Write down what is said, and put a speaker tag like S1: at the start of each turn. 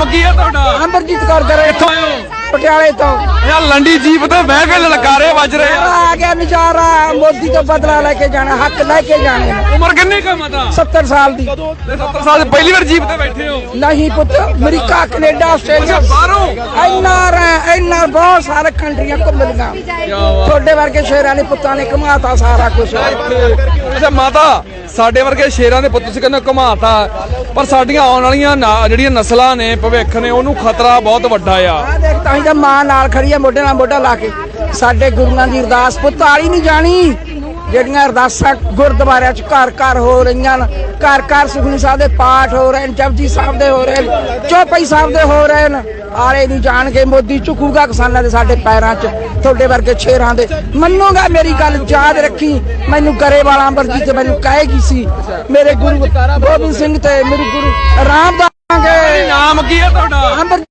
S1: ਨਾਮ ਕੀ ਹੈ ਤੁਹਾਡਾ
S2: ਅਮਰਜੀਤ ਕੌਰ ਕਰੇ
S1: ਕਿੱਥੋਂ ਆਏ ਹੋ?
S2: ਪਟਿਆਲੇ ਤੋਂ।
S1: ਯਾਰ ਲੰਡੀ ਜੀਪ ਤੇ ਬਹਿ ਕੇ ਲਲਕਾਰੇ ਵੱਜ ਰਹੇ ਆ।
S2: ਆ ਗਿਆ ਨਜ਼ਾਰਾ। ਮੋਦੀ ਤੋਂ ਬਦਲਾ ਲੈ ਕੇ ਜਾਣਾ ਹੱਕ ਲੈ ਕੇ ਜਾਣੇ ਨੇ।
S1: ਉਮਰ ਕਿੰਨੀ ਕੁ ਮਤਾ?
S2: 70 ਸਾਲ ਦੀ।
S1: 70 ਸਾਲ ਦੀ ਪਹਿਲੀ ਵਾਰ ਜੀਪ ਤੇ ਬੈਠੇ ਹੋ?
S2: ਨਹੀਂ ਪੁੱਤ ਅਮਰੀਕਾ ਕੈਨੇਡਾ ਆਸਟ੍ਰੇਲੀਆ।
S1: ਬਾਹਰੋਂ?
S2: ਇੰਨਾ ਰ- ਇੰਨਾ ਬਹੁਤ ਸਾਰੇ ਕੰਟਰੀਆਂ ਘੁੰਮ ਲੀਆਂ ਤੁਹਾਡੇ ਵਰਗੇ ਸ਼ੇਰਾਂ ਨੇ ਪੁੱਤਾਂ ਨੇ ਕਮਾਤਾ ਸਾਰਾ ਕੁਝ
S1: ਅੱਛਾ ਮਾਤਾ ਸਾਡੇ ਵਰਗੇ ਸ਼ੇਰਾਂ ਦੇ ਪੁੱਤ ਸੀ ਕਹਿੰਦੇ ਘੁਮਾਤਾ, ਪਰ ਸਾਡੀਆਂ ਆਉਣ ਵਾਲੀਆਂ ਨਾ- ਜਿਹੜੀਆਂ ਨਸਲਾਂ ਨੇ, ਭਵਿੱਖ ਨੇ, ਉਹਨੂੰ ਖਤਰਾ ਬਹੁਤ ਵੱਡਾ ਆ।
S2: ਆ ਦੇਖ ਤਾਂ ਹੀ ਤਾਂ ਮਾਂ ਨਾਲ ਖੜੀ ਆ, ਮੋਢੇ ਨਾਲ ਮੋਢਾ ਲਾ ਕੇ। ਸਾਡੇ ਗੁਰੂਆਂ ਦੀ ਅਰਦਾਸ, ਪੁੱਤ ਵਾਲੀ ਨਹੀਂ ਜਾਣੀ। ਜਿਹੜੀਆਂ ਅਰਦਾਸਾਂ ਗੁਰਦੁਆਰਿਆਂ 'ਚ ਘਰ ਘਰ ਹੋ ਰਹੀਆਂ ਨੇ ਘਰ ਘਰ ਸੁਖਨੀ ਸਾਹਿਬ ਦੇ ਪਾਠ ਹੋ ਰਹੇ ਨੇ ਜਪਜੀ ਸਾਹਿਬ ਦੇ ਹੋ ਰਹੇ ਨੇ ਚੌਪਈ ਸਾਹਿਬ ਦੇ ਹੋ ਰਹੇ ਨੇ ਆਲੇ ਨਹੀਂ ਜਾਣਗੇ ਮੋਦੀ ਝੁਕੂਗਾ ਕਿਸਾਨਾਂ ਦੇ ਸਾਡੇ ਪੈਰਾਂ 'ਚ ਤੁਹਾਡੇ ਵਰਗੇ ਛੇਰਾਂ ਦੇ। ਮੰਨੂਗਾ ਮੇਰੀ ਗੱਲ ਯਾਦ ਰੱਖੀ ਮੈਨੂੰ ਕਰੇ ਵਾਲਾ ਅੰਬਰਜੀਤ ਤੇ ਮੈਨੂੰ ਕਹੇਗੀ ਸੀ ਮੇਰੇ ਗੁਰੂ ਗੋਬਿੰਦ ਸਿੰਘ ਤੇ ਮੇਰੇ ਗੁਰੂ ਰਾਮਦਾਸ
S1: ਨਾਮ ਕੀ ਹੈ ਤੁਹਾਡਾ?
S2: ਅੰਬਰ